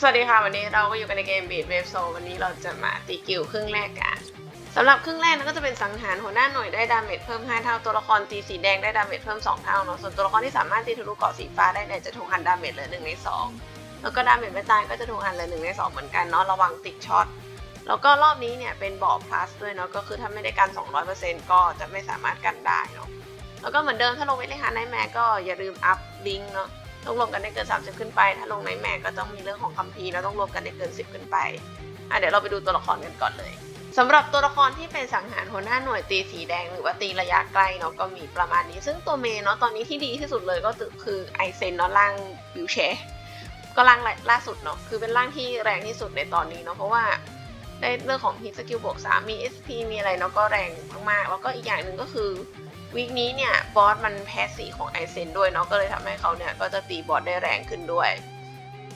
สวัสดีค่ะ วันนี้เราก็อยู่กันในเกม Beat Wave Soul วันนี้เราจะมาตีกิวครึ่งแรกกันสำหรับครึ่งแรกนั้นก็จะเป็นสังหารหัวหน้าหน่วยได้ดาเมจเพิ่ม 5 เท่าตัวละครตีสีแดงได้ดาเมจเพิ่ม 2 เท่าเนาะส่วนตัวละครที่สามารถตีทะลุเกาะสีฟ้าได้เนี่ยจะถูกหันดาเมจเหลือ1ใน 2 แล้วก็ดาเมจไม่ตายก็จะถูกหันเหลือ1ใน2เหมือนกันเนาะระวังติดช็อตแล้วก็รอบนี้เนี่ยเป็นบอพลัสด้วยเนาะก็คือถ้าไม่ได้กัน 200%ก็จะไม่สามารถกันได้เนาะแล้วก็เหมือนเดิมถ้าลงเวทเลหาในแม่ก็อย่าลืมอัพลิงก์เนาะ ต้องรวมกันได้เกิน 30 ขึ้นไป ถ้าลงในแม็กก็ต้องมีเรื่องของคัมภีร์แล้วต้องรวมกันได้เกิน 10 ขึ้นไปอะเดี๋ยวเราไปดูตัวละครกันก่อนเลยสำหรับตัวละครที่เป็นสังหารหัวหน้าหน่วยตีสีแดงหรือว่าตีระยะไกลเนาะก็มีประมาณนี้ ซึ่งตัวเมย์เนาะตอนนี้ที่ดีที่สุดเลยก็คือไอเซนเนาะร่างวิวแชก็ร่างล่าสุดเนาะคือเป็นร่างที่แรงที่สุดในตอนนี้เนาะเพราะว่าได้เรื่องของฮิตสกิลบวก3มี SP มีอะไรเนาะก็แรงมากๆ แล้วก็อีกอย่างหนึ่งก็คือ วีคนี้เนี่ยบอสมันแพ้สีของไอเซนด้วยเนาะก็เลยทำให้เขาเนี่ยก็จะตีบอสได้แรงขึ้นด้วย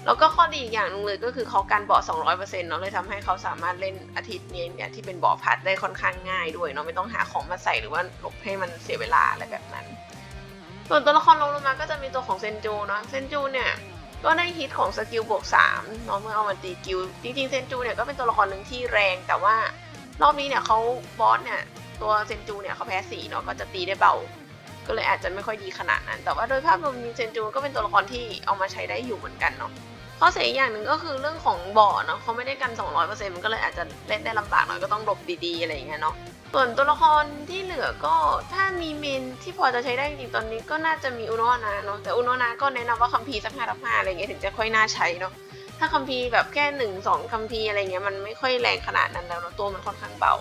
แล้วก็ข้อดีอีกอย่างหนึงเลยก็คือเขาการบอส200%เนาะเลยทำให้เขาสามารถเล่นอาทิตย์นี้เนี่ยที่เป็นบอสพัดได้ค่อนข้างง่ายด้วยเนาะไม่ต้องหาของมาใส่หรือว่าหลบให้มันเสียเวลาอะไรแบบนั้น ส่วนตัวละครลงลงมาก็จะมีตัวของเซนจูเนาะเซนจูเนี่ยก็ได้ฮิตของสกิลบวก3เนาะเมื่อเอามาตีกิลจริงๆเซนจูเนี่ยก็เป็นตัวละครหนึ่งที่แรงแต่ว่ารอบนี้เนี่ยเขาบอสเนี่ย ตัวเซนจูเนี่ยเขาแพ้สีเนาะก็จะตีได้เบา ก็เลยอาจจะไม่ค่อยดีขนาดนั้น แต่ว่าโดยภาพรวมเซนจูก็เป็นตัวละครที่เอามาใช้ได้อยู่เหมือนกันเนาะข้อเสียอีกอย่างหนึ่งก็คือเรื่องของบ่อเนาะเขาไม่ได้กัน 200%มันก็เลยอาจจะเล่นได้ลำบากหน่อยก็ต้องหลบดีๆอะไรอย่างเงี้ยเนาะส่วนตัวละครที่เหลือก็ถ้ามีเมนที่พอจะใช้ได้จริงตอนนี้ก็น่าจะมีอุโนนาเนาะแต่อุโนนาก็แนะนำว่าคัมภีร์สักห้าทับห้าอะไรเงี้ยถึงจะค่อยน่าใช้เนาะถ้าคัมภีร์แบบแค่หนึ่งสองคัมภีร์อะไรเงี้ยมันไม่ค่อยแรงขนาดนั้นแล้วเนาะตัวมันค่อนข้างเบา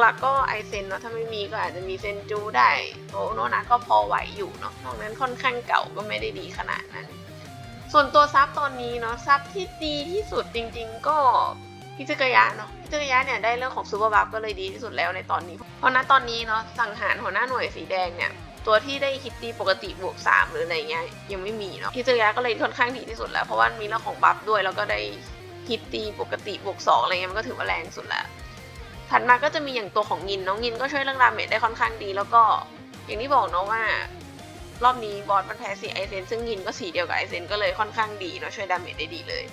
หลักๆก็ไอเซนเนาะถ้าไม่มีก็อาจจะมีเซนจูได้โอโนนะก็พอไหวอยู่เนาะนอกนั้นค่อนข้างเก่าก็ไม่ได้ดีขนาดนั้น ส่วนตัวซับตอนนี้เนาะซับที่ดีที่สุดจริง ๆ ก็พิจกยะเนาะพิจกยะเนี่ยได้เรื่องของซูเปอร์บัฟก็เลยดีที่สุดแล้วในตอนนี้ เพราะณตอนนี้เนาะสังหารหัวหน้าหน่วยสีแดงเนี่ยตัวที่ได้ฮิตตีปกติบวก 3 หรืออะไรเงี้ยยังไม่มีเนาะพิจกยะก็เลยค่อนข้างดีที่สุดแล้วเพราะว่ามีเรื่องของบัฟด้วยแล้วก็ได้ฮิตตีปกติบวก2อะไรเงี้ยมันก็ถือว่าแรงสุดแล้ว ถัดมาก็จะมีอย่างตัวของยินน้องยินก็ช่วยเรื่องดาเมจได้ค่อนข้างดี แล้วก็อย่างที่บอกเนาะว่ารอบนี้บอสมันแพ้สีไอเซนซึ่งยินก็สีเดียวกับไอเซนก็เลยค่อนข้างดีเนาะช่วยดาเมจได้ดีเลย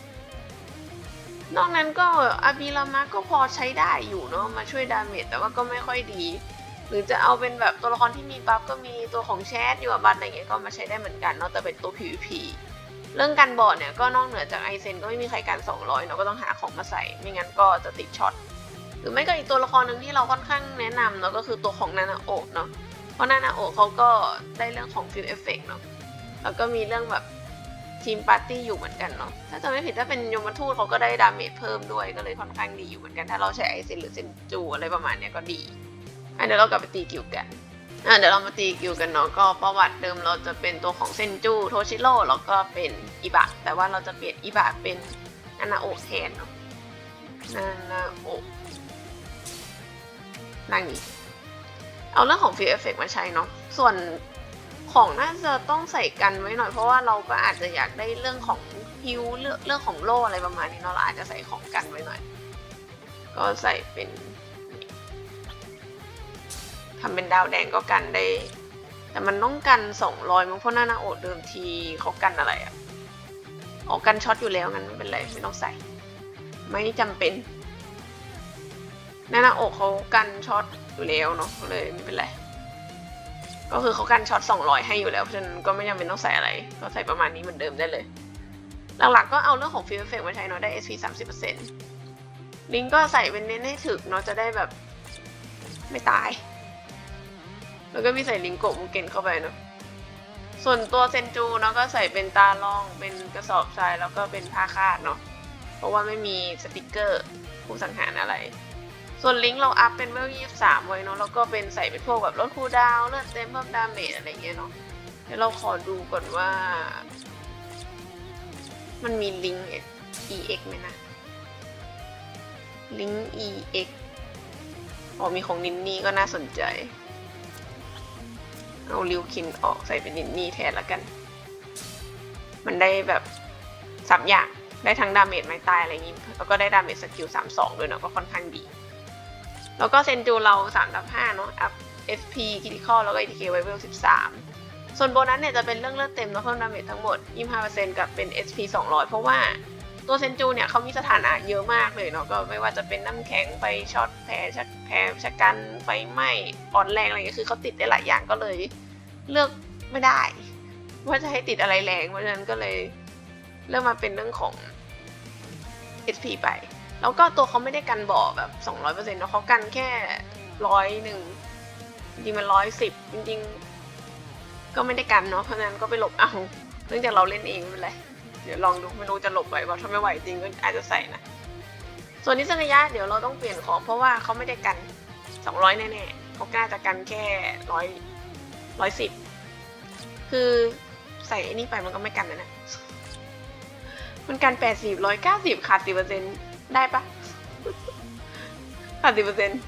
นอกนั้นก็อาบิรามะก็พอใช้ได้อยู่เนาะมาช่วยดาเมจแต่ว่าก็ไม่ค่อยดี หรือจะเอาเป็นแบบตัวละครที่มีบัฟก็มีตัวของแชทอยู่กับบัตอะไรเงี้ยก็มาใช้ได้เหมือนกันเนาะแต่เป็นตัว PVP เรื่องการบอดเนี่ยก็นอกเหนือจากไอเซนก็ไม่มีใครการ 200เนาะก็ต้องหาของมาใส่ไม่งั้นก็จะติดช็อต หรือไม่ก็อีกตัวละครหนึ่งที่เราค่อนข้างแนะนำเนาะก็คือตัวของนานาโอะเนาะเพราะนานาโอะเขาก็ได้เรื่องของฟิลเอฟเฟกเนาะแล้วก็มีเรื่องแบบทีมปาร์ตี้อยู่เหมือนกันเนาะถ้าจะไม่ผิดถ้าเป็นยมทูตเขาก็ได้ดาเมจเพิ่มด้วยก็เลยค่อนข้างดีอยู่เหมือนกันถ้าเราใช้ไอเซนหรือเซนจูอะไรประมาณเนี้ยก็ดีอะเดี๋ยวเรากลับไปตีกิวกันอะเดี๋ยวเรามาตีกิวกันเนาะก็ประวัติเดิมเราจะเป็นตัวของเซนจูโทชิโร่แล้วก็เป็นอิบะแต่ว่าเราจะเปลี่ยนอิบะเป็นนานาโอะแทนเนาะนานาโอะ นั่งนี้ เอาเรื่องของฟิลเอฟเฟกมาใช้เนาะ ส่วนของน่าจะต้องใส่กันไว้หน่อยเพราะว่าเราก็อาจจะอยากได้เรื่องของฮิวเรื่องเรื่องของโล่อะไรประมาณนี้เนาะเราอาจจะใส่ของกันไว้หน่อย ก็ใส่เป็นทำเป็นดาวแดงก็กันได้ แต่มันต้องกันสองรอยมั้งเพราะหน้าหน้าโอดเดิมทีเขากันอะไรอะออกกันช็อตอยู่แล้วงั้นไม่เป็นไรไม่ต้องใส่ ไม่จำเป็น หน้าหน้าอกเขากันช็อตอยู่แล้วเนาะก็เลยไม่เป็นไร ก็คือเขากันช็อต200 ให้อยู่แล้ว เพราะฉะนั้นก็ไม่จำเป็นต้องใส่อะไร ก็ใส่ประมาณนี้เหมือนเดิมได้เลย หลักๆก็เอาเรื่องของฟิลเฟกมาใช้เนาะได้ SP 30%ลิงก์ก็ใส่เป็นเน้นให้ถึกเนาะจะได้แบบไม่ตาย แล้วก็มีใส่ลิงโกะมูเกนเข้าไปเนาะส่วนตัวเซนจูเนาะก็ใส่เป็นตาล่อง เป็นกระสอบทรายแล้วก็เป็นผ้าคาดเนาะเพราะว่าไม่มีสติกเกอร์ผู้สังหารอะไร ส่วนลิงก์เราอัพเป็นเวล23ไว้เนาะแล้วก็เป็นใส่เป็นพวกแบบลดคูลดาวเลือดเต็มเพิ่มดาเมจอะไรเงี้ยเนาะเดี๋ยวเราขอดูก่อนว่า มันมีลิงก์ EX ไหมนะ ลิงก์ EX อ๋อมีของนินนี่ก็น่าสนใจ เอาลิวคินออกใส่เป็นนินนี่แทนละกัน มันได้แบบสับอย่างได้ทั้งดาเมจไม้ตายอะไรอย่างงี้ แล้วก็ได้ดาเมจสกิล32ด้วยเนาะก็ค่อนข้างดี แล้วก็เซนจูเรา3ทับ5เนาะอัพ SP critical แล้วก็ ATK ไว้เวล13 ส่วนโบนัสเนี่ยจะเป็นเรื่องเลือดเต็มเนาะเพิ่มดาเมจทั้งหมด 25%กับเป็น SP 200 เพราะว่าตัวเซนจูเนี่ยเขามีสถานะเยอะมากเลยเนาะก็ไม่ว่าจะเป็นน้ำแข็งไฟช็อตแผลชักแผลชะกันไฟไหม้อ่อนแรงอะไรเงี้ยคือเขาติดได้หลายอย่างก็เลย เลือกไม่ได้ ว่าจะให้ติดอะไรแรงเพราะฉะนั้นก็เลยเริ่มมาเป็นเรื่องของ HP ไป แล้วก็ตัวเขาไม่ได้กันบ่อแบบ 200%เนาะเขากันแค่ร้อยหนึ่งจริงๆมันร้อยสิบจริง ๆ ก็ไม่ได้กันเนาะเพราะนั้นก็ไปหลบเอาเนื่องจากเราเล่นเองไม่เป็นไรเดี๋ยวลองดูไม่รู้จะหลบไหวว่าถ้าไม่ไหวจริงก็อาจจะใส่นะส่วนนิสกยะเดี๋ยวเราต้องเปลี่ยนของเพราะว่าเขาไม่ได้กัน 200 แน่ๆเขากล้าจะกันแค่ร้อยร้อยสิบคือใส่ไอ้นี่ไปมันก็ไม่กันนะนะมันกันแปดสิบร้อยเก้าสิบขาดสิบเปอร์เซ็น ได้ปะขาดสิบเปอร์เซ็นต์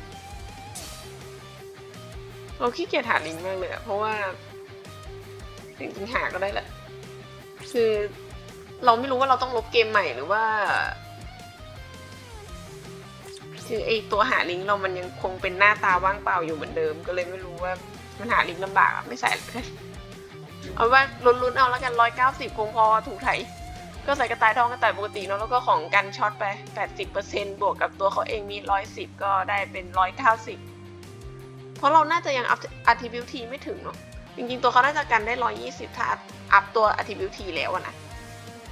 เราขี้เกียจหาลิงก์มากเลยอะเพราะว่าจริงๆหาก็ได้แหละ คือเราไม่รู้ว่าเราต้องลบเกมใหม่หรือว่า คือไอตัวหาลิงก์เรามันยังคงเป็นหน้าตาว่างเปล่าอยู่เหมือนเดิม ก็เลยไม่รู้ว่ามันหาลิงก์ลำบากอะไม่ใส่เลยเอาว่าลุ้นๆเอาแล้วกันร้อยเก้าสิบคงพอถูกไถ ก็ใส่กระต่ายทองกระต่ายปกติเนาะแล้วก็ของกันช็อตไป 80%บวกกับตัวเขาเองมี 110 ก็ได้เป็น 190 เพราะเราน่าจะยังอัพ attribute ไม่ถึงเนาะจริงๆ ตัวเขาน่าจะกันได้ 120 ถ้าอัพตัว attribute แล้วนะ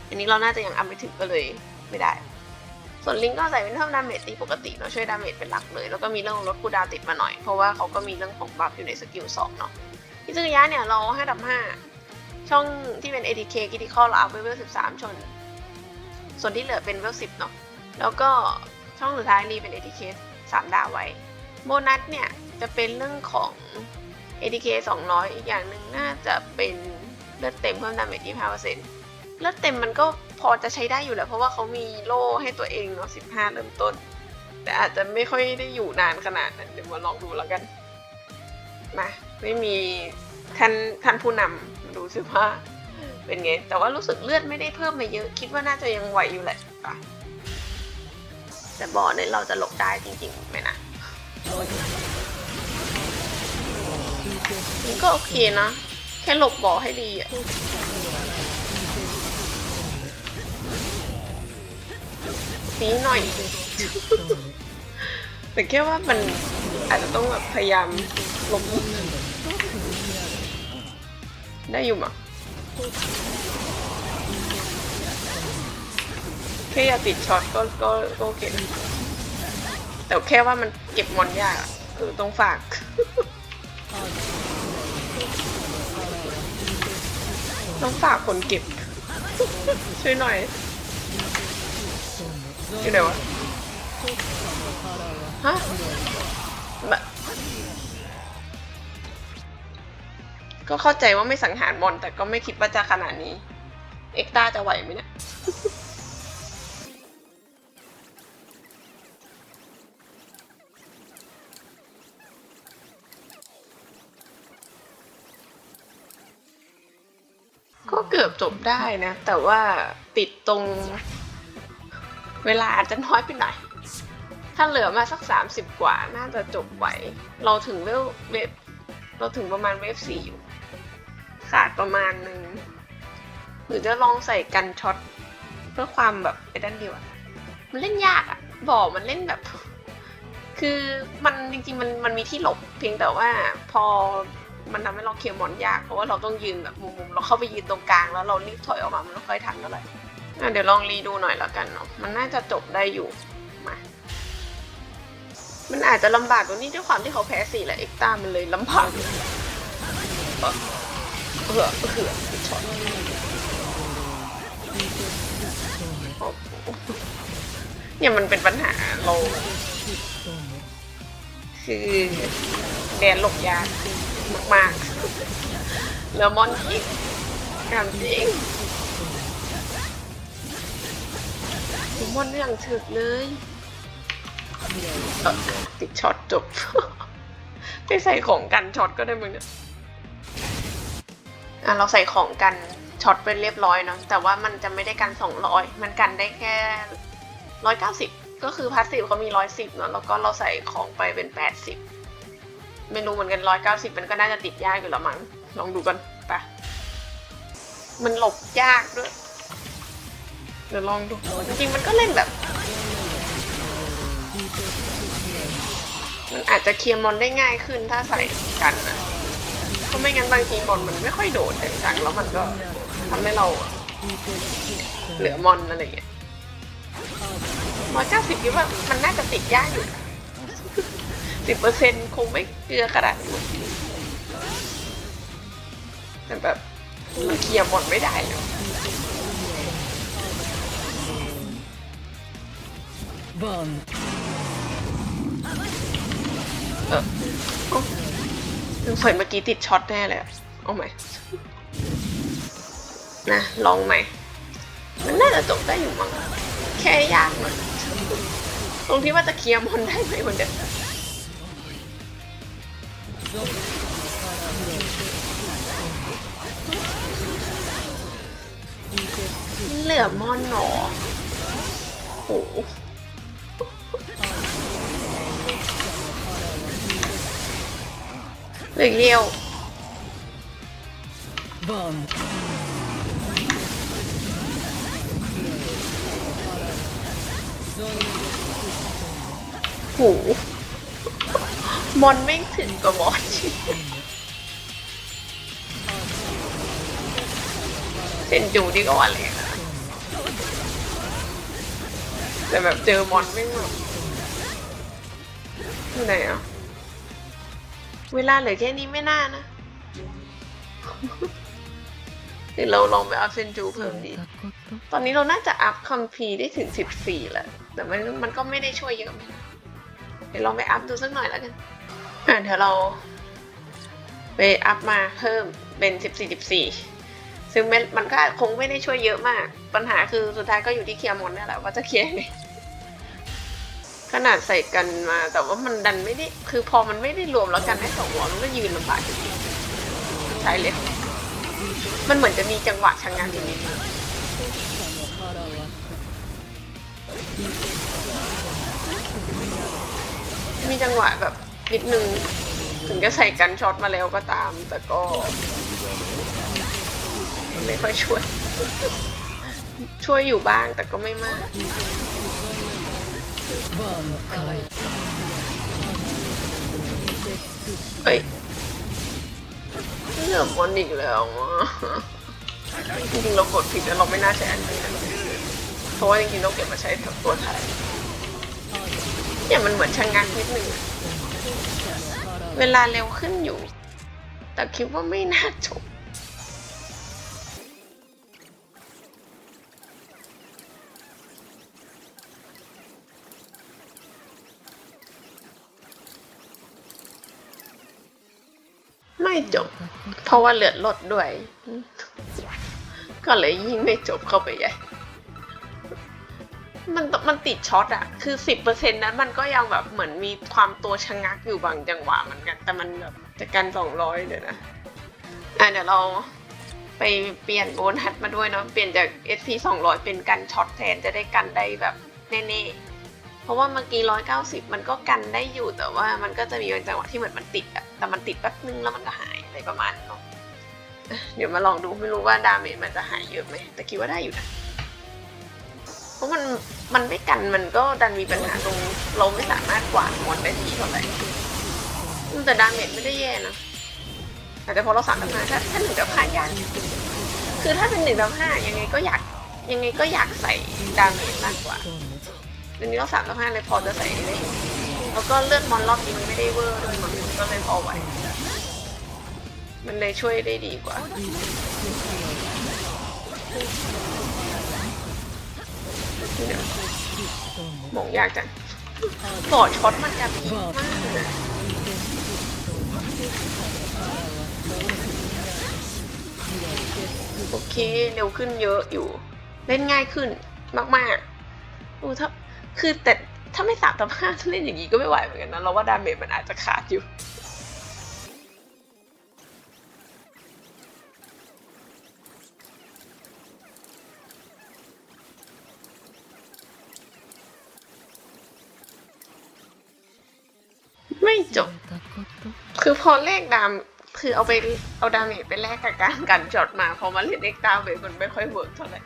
อันนี้เราน่าจะยังอัพไม่ถึงก็เลยไม่ได้ ส่วนลิงก็ใส่เป็นเพิ่มดาเมจตีปกติเนาะช่วยดาเมจเป็นหลักเลย แล้วก็มีเรื่องลดคูดาวติดมาหน่อยเพราะว่าเขาก็มีเรื่องของบัฟอยู่ในสกิล2เนาะอิซึกยะเนี่ยเรา5ดับ5 ช่องที่เป็น ATK Critical เราอัพเวล13 ชน ส่วนที่เหลือเป็นเวลสิบเนาะ แล้วก็ช่องสุดท้ายรีเป็น ATK 3 ดาวไว้ โบนัสเนี่ย จะเป็นเรื่องของ ATK 200 อีกอย่างหนึ่งน่าจะเป็นเลือดเต็มเพิ่มดาเมจ25%เลือดเต็มมันก็พอจะใช้ได้อยู่แหละเพราะว่าเขามีโล่ให้ตัวเองเนาะ 15 เริ่มต้น แต่อาจจะไม่ค่อยได้อยู่นานขนาดนั้น เดี๋ยวมาลองดูแล้วกัน มา ไม่มีท่านท่านผู้นำ ดูสิว่าเป็นไง แต่ว่ารู้สึกเลือดไม่ได้เพิ่มมาเยอะ คิดว่าน่าจะยังไหวอยู่แหละแต่บ่อเนี่ยเราจะหลบได้จริงๆไหมนะมันก็โอเคนะ แค่หลบบ่อให้ดีอะสีหน่อย แต่แค่ว่ามันอาจจะต้องแบบพยายามหลบ ได้อยู่มั้งแค่อย่าติดช็อตก็ก็ก็โอเคนะแต่แค่ว่ามันเก็บมอนยากอะเออต้องฝากต้องฝากคนเก็บ ช่วยหน่อยอยู่ไหนวะฮะ ก็เข้าใจว่าไม่สังหารมอน แต่ก็ไม่คิดว่าจะขนาดนี้ เอ็กตาจะไหวไหมเนี่ยก็เกือบจบได้นะ แต่ว่าติดตรง เวลาอาจจะน้อยไปหน่อย ถ้าเหลือมาสักสามสิบกว่าน่าจะจบไหว เราถึงเวลเวฟเราถึงประมาณเวฟสี่อยู่ ขาดประมาณหนึ่งหรือจะลองใส่กันช็อตเพื่อความแบบไอ้ด้านเดียวอะมันเล่นยากอะบอมันเล่นแบบ คือมันจริงๆมันมันมีที่หลบ เพียงแต่ว่าพอมันทำให้เราเคลียร์มอนยากเพราะว่าเราต้องยืนแบบมุมๆเราเข้าไปยืนตรงกลางแล้วเรารีบถอยออกมามันไม่ค่อยทันเท่าไหร่เดี๋ยวลองรีดูหน่อยแล้วกันเนาะมันน่าจะจบได้อยู่มามันอาจจะลำบากตรงนี้ด้วยความที่เขาแพ้สี่และเอ็กตามันเลยลำบาก เออเออเอช็อตเนี่ยมันเป็นปัญหาเราคือแดนหลบยากมากๆแล้วมอนคิกการจริงมอนอย่างถึกเลยติดช็อตจบ ไปใส่ของกันช็อตก็ได้มึงเนี่ย อะเราใส่ของกันช็อตไปเรียบร้อยเนาะแต่ว่ามันจะไม่ได้กันสองร้อยมันกันได้แค่ร้อยเก้าสิบก็คือพาสซีฟเขามีร้อยสิบเนาะแล้วก็เราใส่ของไปเป็นแปดสิบไม่รู้เหมือนกันร้อยเก้าสิบมันก็น่าจะติดยากอยู่แล้วมั้งลองดูกันไปะมันหลบยากด้วย เดี๋ยวลองดู จริงๆมันก็เล่นแบบ มันอาจจะเคลียร์มอนได้ง่ายขึ้นถ้าใส่กันนะ เพราะไม่งั้นบางทีมอนมันไม่ค่อยโดดแต่จังๆแล้วมันก็ทำให้เราเหลือมอนอะไรอย่างเงี้ยร้อยเก้าสิบคิดว่ามันน่าจะติดยากอยู่สิบเปอร์เซ็นคงไม่เกลือขนาดนี้แต่แบบมันเคลียร์มอนไม่ได้เลย Bon. เออเอ้า สงสัยเมื่อกี้ติดช็อตแน่เลยเอาใหม่นะลองใหม่มันน่าจะจบได้อยู่มั้งแค่ยากหน่อยตรงที่ว่าจะเคลียร์มอนได้ไหมคนเดียวเหลือมอนหนอโอ้ หเหลือเดียวหูมอนไม่ถึงกับบอสจริงเซนจูดีกว่าเลยนะแต่แบบเจอมอนไม่งแบบที่ไหนอะ เวลาเหลือแค่นี้ไม่น่านะเดี๋ยวเราลองไปอัพเซนจูเพิ่มดี ตอนนี้เราน่าจะอัพคัมพีได้ถึง 14แล้วแต่มันมันก็ไม่ได้ช่วยเยอะไหมเดี๋ยวลองไปอัพดูสักหน่อยแล้วกัน อ่าเดี๋ยวเราไปอัพมาเพิ่มเป็น 14 14 ซึ่งมันมันก็คงไม่ได้ช่วยเยอะมาก ปัญหาคือสุดท้ายก็อยู่ที่เคลียร์มอนนี่แหละว่าจะเคลียร์ยังไง ขนาดใส่กันมา แต่ว่ามันดันไม่ได้ คือพอมันไม่ได้รวมแล้วกันได้สองหัวมันก็ยืนลำบากอยู่ดีใช่เลยมันเหมือนจะมีจังหวะชะงงักอย่างนี้มีจังหวะแบบนิดนึง ถึงจะใส่กันช็อตมาแล้วก็ตาม แต่ก็ไม่ค่อยช่วย ช่วยอยู่บ้างแต่ก็ไม่มาก เฮ้ยเรื่องมอนอีกแล้วอะจริงๆเรากดผิดแล้วเราไม่น่าใช้อันนี้เพราะว่าจริงๆต้องเก็บมาใช้กับตัวไทยเนี่ยมันเหมือนชะงักนิดนึงเวลาเร็วขึ้นอยู่ แต่คิดว่าไม่น่าจบ ไม่จบ เพราะว่าเลือดลดด้วย ก็เลยยิ่งไม่จบเข้าไปใหญ่มันมันติดช็อตอะคือสิบเปอร์เซ็นนั้นมันก็ยังแบบเหมือนมีความตัวชะงักอยู่บางจังหวะเหมือนกัน แต่มันแบบจะกันสองร้อยเดี๋ยวนะ อะเดี๋ยวเราไปเปลี่ยนโบนัสมาด้วยเนาะ เปลี่ยนจาก SP 200 เป็นกันช็อตแทนจะได้กันได้แบบแน่ๆ เพราะว่าเมื่อกี้ 190 มันก็กันได้อยู่แต่ว่ามันก็จะมีบางจังหวะที่เหมือนมันติด แต่มันติดแป๊บนึงแล้วมันก็หายอะไรประมาณเนาะเดี๋ยวมาลองดูไม่รู้ว่าดาเมจมันจะหายเยอะไหมแต่คิดว่าได้อยู่นะเพราะมันมันไม่กันมันก็ดันมีปัญหาตรงเราไม่สามารถกวาดมอนได้ทีเท่าไหร่แต่ดาเมจไม่ได้แย่นะอาจจะพราะเราสามต่อห้าถ้าถ้าหนึ่งต่อห้ายากคือถ้าเป็นหนึ่งต่อห้ายังไงก็อยากยังไงก็อยากใส่ดาเมจมากกว่าเดี๋ยวนี้เราสามต่อห้าเลยพอจะใส่ได้แล้วก็เลือดมอนรอบนี้มันไม่ได้เวอร์ด้วยมัน ก็เลยพอไหว มันเลยช่วยได้ดีกว่า เดี๋ยวมองยากจังต่อช็อตมันจะพีมากโอเคเร็วขึ้นเยอะอยู่ เล่นง่ายขึ้นมากๆอู้ถ้าคือแต่ ถ้าไม่สามต่อห้าถ้าเล่นอย่างนี้ก็ไม่ไหวเหมือนกันนะ เราว่าดาเมจมันอาจจะขาดอยู่ไม่จบ คือพอแลกดามคือเอาไปเอาดาเมจไปแลกกับการกันช็อตมา พอมาเล่นเอ็กตาเวทมันไม่ค่อยเวิร์กเท่าไหร่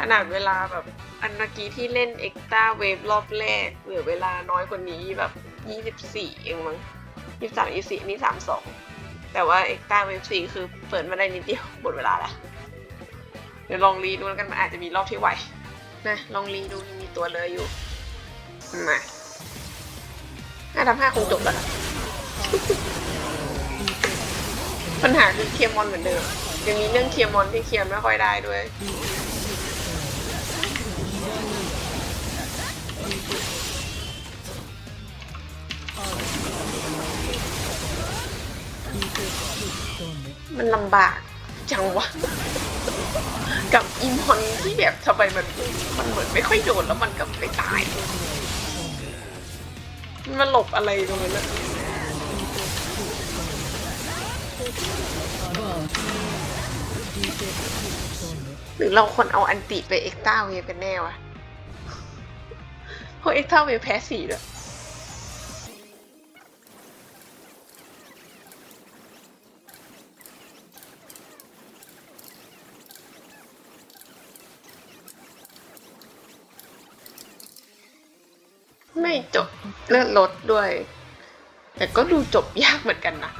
ขนาดเวลาแบบอันเมื่อกี้ที่เล่นเอ็กตาเวฟรอบแรกเหลือเวลาน้อยกว่านี้แบบยี่สิบสี่เองมั้งยี่สิบสามยี่สิบนี่สามสองแต่ว่าเอ็กตาเวฟสี่คือเปิดมาได้นิดเดียวหมดเวลาละเดี๋ยวลองรีดูแล้วกันมันอาจจะมีรอบที่ไหวนะลองรีดูยังมีตัวเลยอยู่มาห้าทำห้าคงจบแล้วะปัญหาคือเคลียร์มอนเหมือนเดิมยังมีเรื่องเคลียร์มอนที่เคลียร์ไม่ค่อยได้ด้วย มันลำบากจังวะ กับอีมอนที่แบบทำไมมันมันเหมือนไม่ค่อยโดนแล้วมันก็ไม่ตาย มันหลบอะไรตรงนั้นนะหรือเราควรเอาอันติไปเอ็กต้าเวฟกันแน่วะเพราะเอ็กต้าเวฟแพ้สี่ด้วย ไม่จบเลือดลดด้วย แต่ก็ดูจบยากเหมือนกันนะ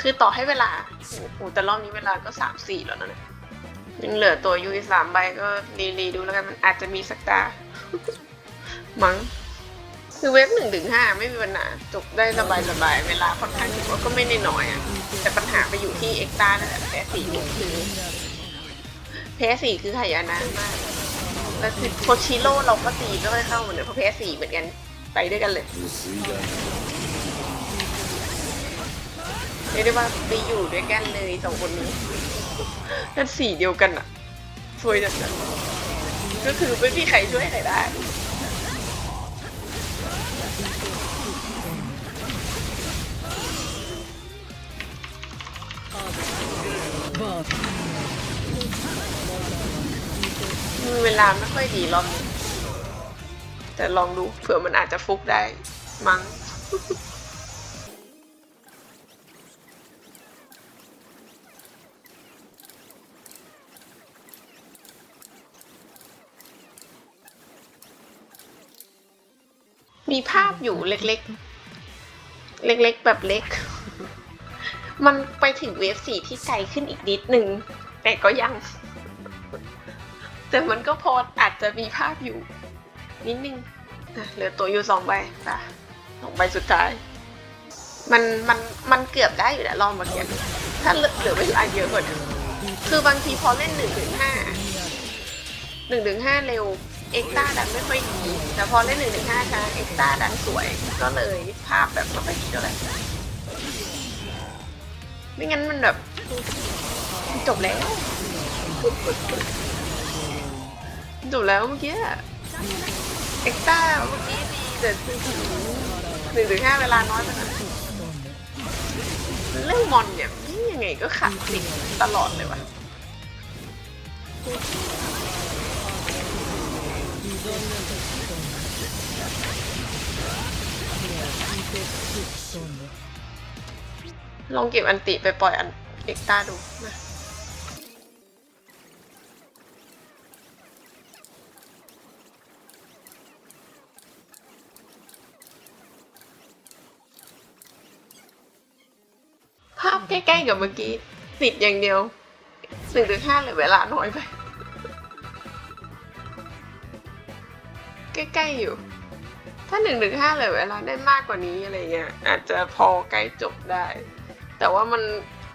คือต่อให้เวลาโอ้โหแต่รอบนี้เวลาก็สามสี่แล้วนะยังเหลือตัวยูอีสามใบก็รีรีดูแล้วกันมันอาจจะมีสักตา มั้งคือเว็บหนึ่งถึงห้าไม่มีปัญหาจบได้สบายสบายเวลาค่อนข้างถือว่าก็ไม่ได้น้อยอะแต่ปัญหาไปอยู่ที่เอ็กซ์ตานั่นแหละแพ้สี่นี่คือแพ้สี่คือหายนะมากแล้วคือโคชิโร่เราก็ตีก็ไม่เข้าเหมือนเดิมเพราะแพ้สี่เหมือนกัน ไปด้วยกันเลยเรียกได้ว่าไปอยู่ด้วยกันเลยสองคนนี้นั่นสีเดียวกันอะช่วยจังก็คือไม่มีใครช่วยใครได้ Bound. มีเวลาไม่ค่อยดีรอบนี้ แต่ลองดูเผื่อมันอาจจะฟุกได้ มั้งมีภาพอยู่เล็กๆ เล็กๆ แบบเล็ก มันไปถึงเวฟสี่ที่ไกลขึ้นอีกนิดนึง แต่ก็ยัง แต่มันก็พออาจจะมีภาพอยู่ นิดนึงเหลือตัวอยู่สองใบค่ะสองใบสุดท้าย มันมันมันเกือบได้อยู่แล้วลองมาเกียถ้าเหลือเหลือเวลาเยอะกว่านี้คือบางทีพอเล่นหนึ่งถึงห้าหนึ่งถึงห้าเร็วเอ็กต้าดันไม่ค่อยดีแต่พอเล่นหนึ่งถึงห้าช้าเอ็กต้าดันสวย ก็เลยภาพแบบไม่ค่อยดีเท่าไหร่ไม่งั้นมันแบบจบแล้วจบแล้วเมื่อกี้ เอ็กต้าเมื่อกี้ดีแต่หนึ่งถึงห้าเวลาน้อยไปหน่อยเรื่องมอนเนี่ยยังไงก็ขาดติดตลอดเลยว่ะลองเก็บอันติไปปล่อยอันเอ็กต้าดูนะ ใกล้ๆกับเมื่อกี้ ติดอย่างเดียวหนึ่งถึงห้าเลยเวลาน้อยไป ใกล้ๆอยู่ ถ้าหนึ่งถึงห้าเลยเวลาได้มากกว่านี้อะไรเงี้ยอาจจะพอใกล้จบได้ แต่ว่ามัน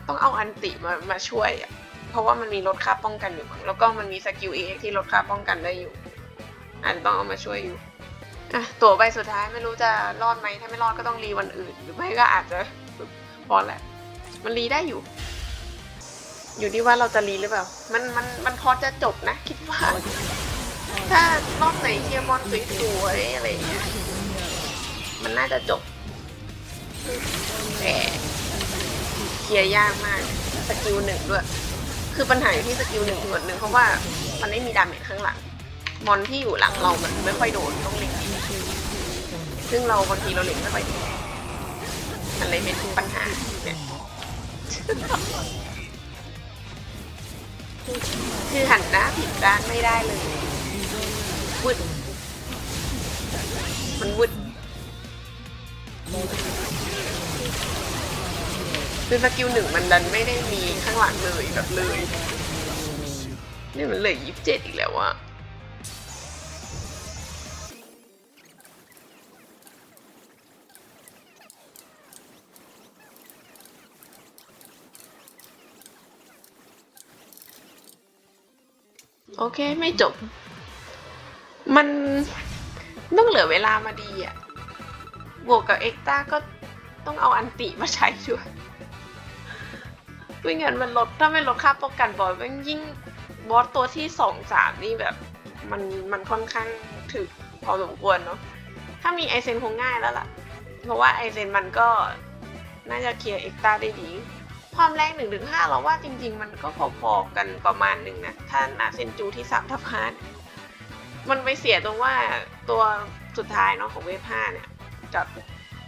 ต้องเอาอันติมามาช่วยอะเพราะว่ามันมีลดค่าป้องกันอยู่ แล้วก็มันมีสกิลเอที่ลดค่าป้องกันได้อยู่อาจจะต้องเอามาช่วยอยู่อะตัวใบสุดท้ายไม่รู้จะรอดไหมถ้าไม่รอดก็ต้องรีวันอื่น หรือไม่ก็อาจจะพอแหละ มันรีได้อยู่ อยู่ที่ว่าเราจะรีหรือเปล่า มันมันมันพอจะจบนะ คิดว่า ถ้ารอบไหนเคียร์มอนสวยๆอะไรอย่างเงี้ย มันน่าจะจบแต่เคลียร์ยากมาก สกิลหนึ่งด้วย คือปัญหาอยู่ที่สกิลหนึ่งส่วนหนึ่งเพราะว่ามันไม่มีดาเมจข้างหลัง มอนที่อยู่หลังเรามันไม่ค่อยโดนต้องเล็งดีซึ่งเราบางทีเราเล็งไม่ค่อยดีมันเลยเป็นปัญหาเนี่ย คือหันหน้าผิดด้านไม่ได้เลยวืดมันวืดคือสกิลหนึ่งมันดันไม่ได้มีข้างหลังเลยแบบเลย นี่มันเหลยยี่สิบเจ็ดอีกแล้วอะ โอเค ไม่จบ มันต้องเหลือเวลามาดีอะบวกกับเอ็กต้าก็ต้องเอาอันติมาใช้ด้วยไม่งั้นมันลดถ้าไม่ลดค่าป้องกันบอสมันยิ่งบอสตัวที่สองสามนี่แบบ มันมันค่อนข้างถึกพอสมควรเนาะถ้ามีไอเซนคงง่ายแล้วล่ะ เพราะว่าไอเซนมันก็น่าจะเคลียร์เอ็กต้าได้ดี ความแรงหนึ่งถึงห้าเราว่าจริง ๆ มันก็พอๆกันประมาณหนึ่งนะถ้านาเซนจูที่สามทับห้านมันไปเสียตรงว่าตัวสุดท้ายเนาะของเวฟห้าเนี่ยกับ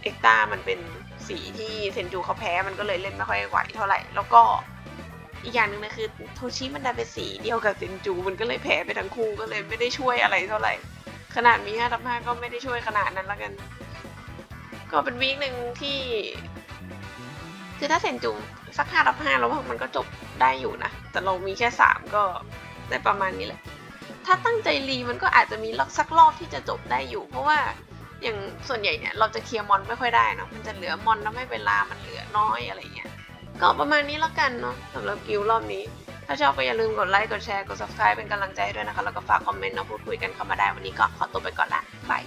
เอ็กต้ามันเป็นสีที่เซนจูเขาแพ้มันก็เลยเล่นไม่ค่อยไหวเท่าไหร่ แล้วก็อีกอย่างหนึ่งนะคือโทชิมันไดันเป็นสีเดียวกับเซนจูมันก็เลยแพ้ไปทั้งคู่ก็เลยไม่ได้ช่วยอะไรเท่าไหร่ ขนาดมีห้าทับห้าก็ไม่ได้ช่วยขนาดนั้นและกัน ก็เป็นวีคหนึ่งที่ คือถ้าเซนจูสักห้าทับห้าแล้วมันก็จบได้อยู่นะ แต่เรามีแค่สามก็ได้ประมาณนี้แหละ ถ้าตั้งใจรีมันก็อาจจะมีลักสักรอบที่จะจบได้อยู่ เพราะว่าอย่างส่วนใหญ่เนี่ยเราจะเคลียร์มอนไม่ค่อยได้เนาะมันจะเหลือมอนแล้วไม่เวลามันเหลือน้อยอะไรเงี้ยก็ประมาณนี้แล้วกันเนาะสำหรับกิลรอบนี้ ถ้าชอบก็อย่าลืมกดไลค์กดแชร์กด subscribe เป็นกำลังใจให้ด้วยนะคะ แล้วก็ฝากคอมเมนต์มาพูดคุยกันเข้ามาได้วันนี้ก็ขอตัวไปก่อนละบาย